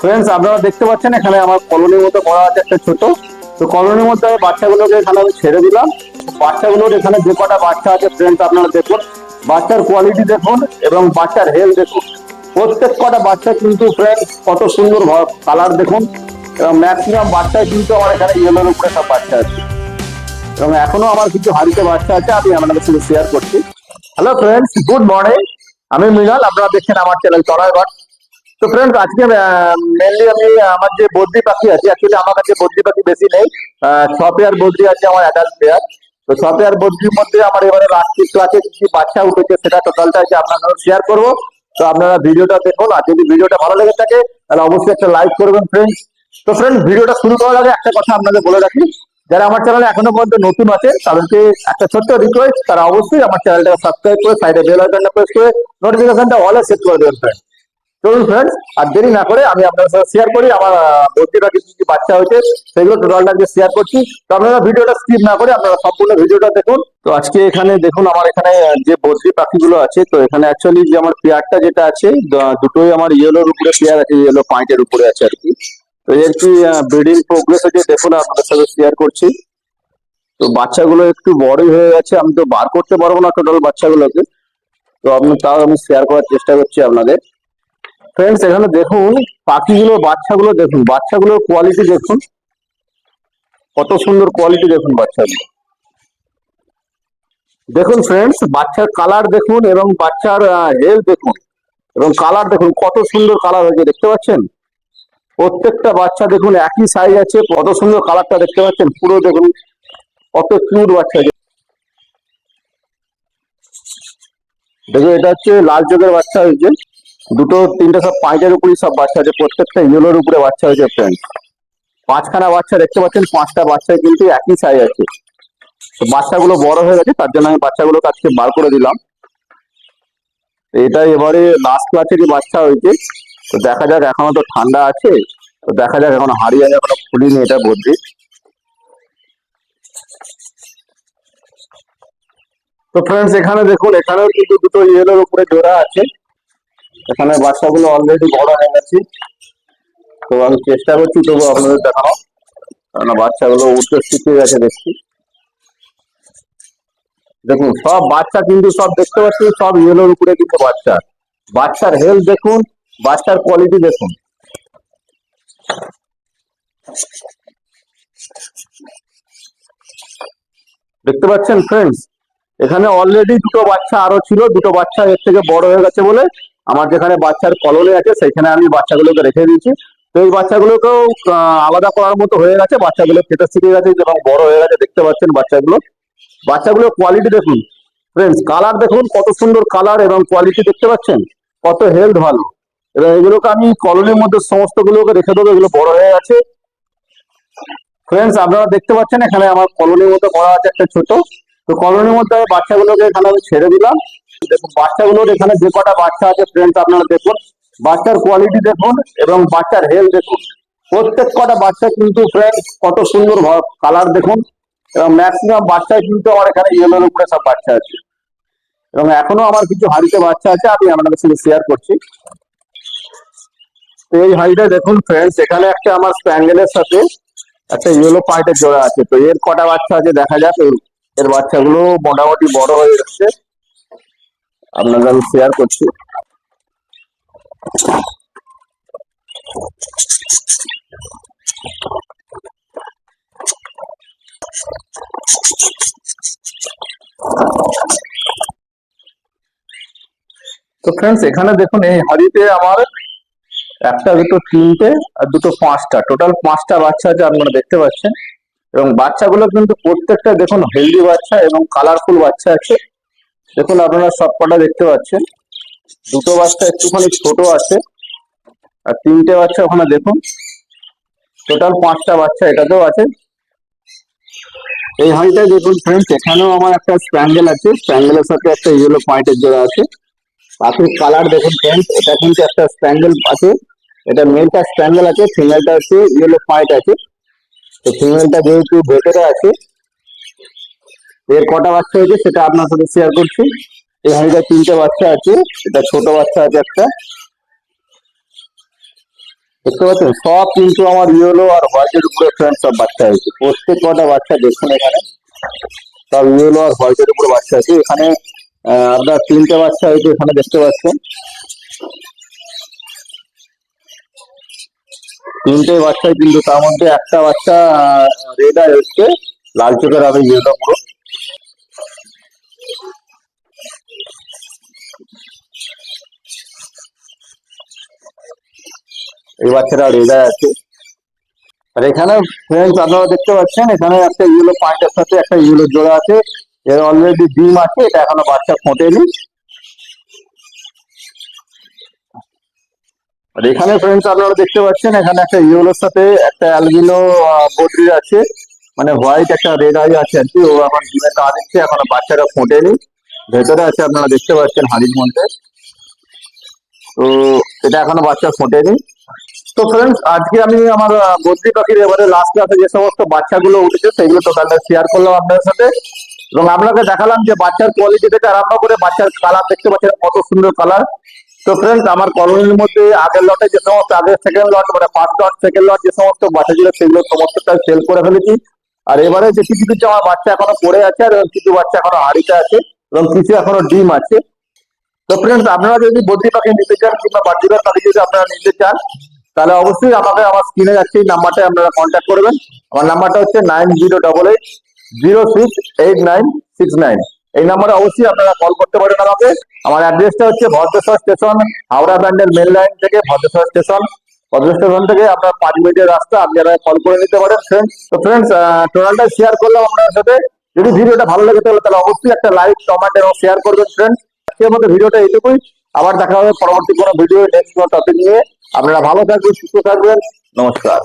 Friends আপনারা দেখতে পাচ্ছেন, এখানে আমার কলোনির মতো করা আছে একটা ছোট। তো কলোনির মধ্যে আমি বাচ্চাগুলোকে এখানে আমি ছেড়ে দিলাম। বাচ্চাগুলোর এখানে যে কটা বাচ্চা আছে ফ্রেন্ডস আপনারা দেখুন। বাচ্চার কোয়ালিটি দেখুন এবং বাচ্চার হেলথ দেখুন। প্রত্যেক কটা বাচ্চা কিন্তু ফ্রেন্ডস কত সুন্দর কালার দেখুন। এবং ম্যাক্সিমাম বাচ্চাই কিন্তু আমার এখানে ইয়েলোর উপরে সব বাচ্চা আছে। এবং এখনও আমার কিছু হাড়িতে বাচ্চা আছে, আমি আপনাদের সঙ্গে শেয়ার করছি। হ্যালো ফ্রেন্ডস গুড মর্নিং আমি মৃণাল, আপনারা দেখছেন আমার চ্যানেল চড়াইঘাট তো ফ্রেন্ডস আজকে মেনলি আমি আমার যে বদ্রি পাখি আছে অ্যাকচুয়ালি আমার কাছে বদ্রি পাখি বেশি নেই। আহ, বদ্রি আছে আমার অ্যাডাল্ট পেয়ার তো ছ বদ্রির মধ্যে আমার এবারে লাস্ট ক্লাসে কি বাচ্চা উঠেছে সেটা টোটালটা যে আপনার সাথে শেয়ার করব। তো আপনারা ভিডিওটা দেখুন আর যদি ভিডিওটা ভালো লেগে থাকে তাহলে অবশ্যই একটা লাইক করবেন ফ্রেন্ডস তো ফ্রেন্ড ভিডিওটা শুরু করার আগে একটা কথা আপনাদের বলে রাখি। যারা আমার চ্যানেলে এখনও পর্যন্ত নতুন আছে তাদেরকে একটা ছোট্ট রিকোয়েস্ট তারা অবশ্যই আমার চ্যানেলটাকে সাবস্ক্রাইব করে সাইডে বেল আইকনটা প্রেস করে নোটিফিকেশনটা অলে সেট করে দেবেন ফ্রেন্ড চলুন ফ্রেন্ডস আর দেরি না করে আমি আপনাদের সাথে শেয়ার করি। আমার বদ্রিটা কিছু কিছু বাচ্চা হয়েছে, সেগুলো টোটালটা আজকে শেয়ার করছি। তো আপনারা ভিডিওটা স্কিপ না করে আপনারা সম্পূর্ণ ভিডিওটা দেখুন। তো আজকে এখানে দেখুন, আমার এখানে যে বদ্রি পাখিগুলো আছে, তো এখানে অ্যাকচুয়ালি যে আমার পেয়ারটা যেটা আছে দুটোই আমার ইয়েলোর উপরে পেয়ার আছে ইয়েলো পয়েন্টের উপরে আছে আর কি। তো এর কি ব্রিডিং প্রোগ্রেস আছে দেখুন, আপনাদের সাথে শেয়ার করছি। তো বাচ্চাগুলো একটু বড়ই হয়ে গেছে, আমি তো বার করতে পারব না টোটাল বাচ্চাগুলোকে। তো আপনি তাও আমি শেয়ার করার চেষ্টা করছি আপনাদের। ফ্রেন্ডস এখানে দেখুন, পাখিগুলো, বাচ্চাগুলো দেখুন, বাচ্চাগুলোর কোয়ালিটি দেখুন। কত সুন্দর কোয়ালিটি দেখুন বাচ্চাগুলো। দেখুন ফ্রেন্ডস বাচ্চার কালার দেখুন এবং বাচ্চার হেলথ দেখুন। এবং কালার দেখুন, কত সুন্দর কালার হয়েছে, দেখতে পাচ্ছেন? প্রত্যেকটা বাচ্চা দেখুন, একই সাইজ আছে, কত সুন্দর কালারটা দেখতে পাচ্ছেন? পুরো দেখুন, কত কিউট বাচ্চা। দেখুন, এটা হচ্ছে লাল চোখের বাচ্চা হয়েছে। দুটো তিনটে সব পাঁচের উপরেই সব বাচ্চা আছে, প্রত্যেকটা ইয়েলোর উপরে বাচ্চা হয়েছে ফ্রেন্ড পাঁচখানা বাচ্চা দেখতে পাচ্ছেন, পাঁচটা বাচ্চা কিন্তু একই সাইজ আছে। তো বাচ্চাগুলো বড় হয়ে গেছে, তার জন্য আমি বাচ্চাগুলো আজকে বার করে দিলাম। এটা এবারে লাস্ট ক্লাসেরই বাচ্চা হয়েছে। তো দেখা যাক, এখনও তো ঠান্ডা আছে। তো দেখা যাক, এখনও হারিয়ে এখনও খুলিনি এটা বলছি তো ফ্রেন্ডস এখানে দেখুন, এখানেও কিন্তু দুটো ইয়েলোর উপরে জোড়া আছে। এখানে বাচ্চাগুলো অলরেডি বড় হয়ে গেছে। তো আমি চেষ্টা করছি তবু আপনাদের দেখানো কারণ বাচ্চাগুলো উঠতে শিখে গেছে দেখছি। দেখুন, সব বাচ্চা কিন্তু সব দেখতে পাচ্ছি সব ইয়েলোর উপরে কিন্তু বাচ্চা। বাচ্চার হেলথ দেখুন, বাচ্চার কোয়ালিটি দেখুন। দেখতে পাচ্ছেন ফ্রেন্ডস এখানে অলরেডি দুটো বাচ্চা আরও ছিল, দুটো বাচ্চা এর থেকে বড় হয়ে গেছে বলে আমার যেখানে বাচ্চার কলোনি আছে সেখানে আমি বাচ্চাগুলোকে রেখে দিয়েছি। তো এই বাচ্চাগুলোকেও আলাদা করার মতো হয়ে গেছে। বাচ্চাগুলো খেতে শিখে গেছে এবং বড় হয়ে গেছে, দেখতে পাচ্ছেন বাচ্চাগুলো। বাচ্চাগুলোর কোয়ালিটি দেখুন। ফ্রেন্ডস কালার দেখুন, কত সুন্দর কালার এবং কোয়ালিটি দেখতে পাচ্ছেন। কত হেলথ ভালো। এবং এগুলোকে আমি কলোনির মধ্যে সমস্ত গুলোকে রেখে দেবো, এগুলো বড় হয়ে গেছে। ফ্রেন্ডস আপনারা দেখতে পাচ্ছেন, এখানে আমার কলোনির মধ্যে করা আছে একটা ছোট। তো কলোনির মধ্যে বাচ্চাগুলোকে এখানে আমি ছেড়ে দিলাম। দেখুন, বাচ্চাগুলোর এখানে যে কটা বাচ্চা আছে ফ্রেন্ডস আপনারা দেখুন। বাচ্চার কোয়ালিটি দেখুন এবং বাচ্চার হেলথ দেখুন। প্রত্যেক কটা বাচ্চা কিন্তু ফ্রেন্ডস কত সুন্দর কালার দেখুন। এবং ম্যাক্সিমাম বাচ্চাই কিন্তু আমার এখানে ইয়েলোর উপরে সব বাচ্চা আছে। এবং এখনও আমার কিছু হাড়িতে বাচ্চা আছে, আমি আপনাদের সঙ্গে শেয়ার করছি। তো এই হাড়িটা দেখুন ফ্রেন্ডস এখানে একটা আমার স্প্যাঙ্গেলের সাথে একটা ইয়েলো পাইটের জোড়া আছে। তো এর কটা বাচ্চা আছে, দেখা যাক। এর- বাচ্চাগুলো মোটামুটি বড় হয়ে যাচ্ছে আপনাদের আমি শেয়ার করছি। তো ফ্রেন্ডস এখানে দেখুন, এই হাড়িতে আমার একটা, দুটো, তিনটে, আর দুটো পাঁচটা। টোটাল পাঁচটা বাচ্চা আছে, আপনারা দেখতে পাচ্ছেন। এবং বাচ্চাগুলো কিন্তু প্রত্যেকটা দেখুন হেলদি বাচ্চা এবং কালারফুল বাচ্চা আছে। দেখুন, আপনারা সব কটা দেখতে পাচ্ছেন। দুটো বাচ্চা একটুখানি ছোট আছে আর তিনটে বাচ্চা ওখানে দেখুন। টোটাল পাঁচটা বাচ্চা এটাতেও আছে। এই হাঁড়িটায় দেখুন ফ্রেন্ডস এখানেও আমার একটা স্প্যান্ডেল আছে। স্প্যান্ডেলের সাথে একটা ইয়েলো পয়েন্টের জোড়া আছে। পাখির কালার দেখুন ফ্রেন্ডস এটা কিন্তু একটা স্প্যান্ডেল আছে। এটা মেলটা স্প্যান্ডেল আছে ফিমেলটা হচ্ছে ইয়েলো পয়েন্ট আছে। তো ফিমেলটা যেহেতু ভেতরে আছে, এর কটা বাচ্চা হয়েছে সেটা আপনার সাথে শেয়ার করছি। এই হাঁড়িটা তিনটে বাচ্চা আছে, এটা ছোট বাচ্চা আছে একটা। দেখতে পাচ্ছেন? সব কিন্তু আমার ইয়েলো আর হোয়াইটের উপরে ফ্রেন্ড সব বাচ্চা হয়েছে। প্রত্যেক কটা বাচ্চা দেখুন এখানে। সব ইয়েলো আর হোয়াইটের উপরে বাচ্চা আছে। এখানে আপনার তিনটে বাচ্চা হয়েছে এখানে দেখতে পাচ্ছেন। তিনটে বাচ্চাই কিন্তু তার মধ্যে একটা বাচ্চা রেড আই হচ্ছে। লাল চোখের হবে ইয়েলো পুরো। এই বাচ্চাটা রেড আছে। আর এখানে ফ্রেন্ডস আপনারা দেখতে পাচ্ছেন, এখানে একটা ইয়েলো পয়েন্টের সাথে একটা ইয়েলো জোড়া আছে। এর অলরেডি ডিম আছে, এটা এখনও বাচ্চা ফোটেনি। আর এখানে ফ্রেন্ডস আপনারা দেখতে পাচ্ছেন, এখানে একটা ইয়েলোর সাথে একটা অ্যালবিনো বদ্রি আছে। মানে হোয়াইট একটা রেড আই আছে আর কি। ও এখন ডিমে তা দিচ্ছে এখনও বাচ্চাটা ফোটেনি। ভেতরে আছে, আপনারা দেখতে পাচ্ছেন হাড়ির মধ্যে। তো এটা এখনও বাচ্চা ফোটেনি। তো ফ্রেন্ডস আজকে আমি আমার বদ্রি পাখির এবারে লাস্ট ক্লাসে যে সমস্ত বাচ্চাগুলো উঠেছে, সেগুলো টোটালটা শেয়ার করলাম আপনাদের সাথে। এবং আপনাকে দেখালাম যে বাচ্চার কোয়ালিটি থেকে আরম্ভ করে বাচ্চার কালার দেখতে পাচ্ছেন কত সুন্দর কালার তো ফ্রেন্ডস আমার কলোনির মধ্যে আগের লটে যে সমস্ত, আগের সেকেন্ড লট মানে ফার্স্ট লট সেকেন্ড লট যে সমস্ত বাচ্চা ছিল, সেগুলো সমস্তটা সেল করে ফেলেছি। আর এবারে যে কিছু কিছু আমার বাচ্চা এখনও পড়ে আছে, আর কিছু বাচ্চা এখনও হাড়িতে আছে, এবং কিছু এখনও ডিম আছে। তো ফ্রেন্ডস আপনারা যদি বদ্রি পাখি নিতে চান কিংবা বাদ্রিকার পাখি যদি আপনারা নিতে চান, তাহলে অবশ্যই আমাকে আমার স্ক্রিনে যাচ্ছে, এই নাম্বারটা আপনারা কন্ট্যাক্ট করবেন। আমার নাম্বারটা হচ্ছে nine zero double eight zero six eight nine six nine এই নাম্বারে অবশ্যই আপনারা কল করতে পারেন আমাকে। আমার অ্যাড্রেসটা হচ্ছে ভদ্রেশ্বর স্টেশন হাওড়া ব্যান্ডের মেন লাইন থেকে ভদ্রেশ্বর স্টেশন ভদ্রেশ্বর স্টেশন থেকে আপনার পাঁচ মিনিটের রাস্তা আপনারা কল করে নিতে পারেন ফ্রেন্ডস তো ফ্রেন্ডস টোটালটা শেয়ার করলাম আপনার সাথে। যদি ভিডিওটা ভালো লাগে তাহলে তাহলে অবশ্যই একটা লাইক কমেন্ট এবং শেয়ার করবেন ফ্রেন্ডস আজকের মতো ভিডিওটা এইটুকুই। আবার দেখা হবে পরবর্তী কোনো ভিডিও নেক্সট কোনো টপিক নিয়ে। আপনারা ভালো থাকবেন, সুস্থ থাকবেন। নমস্কার।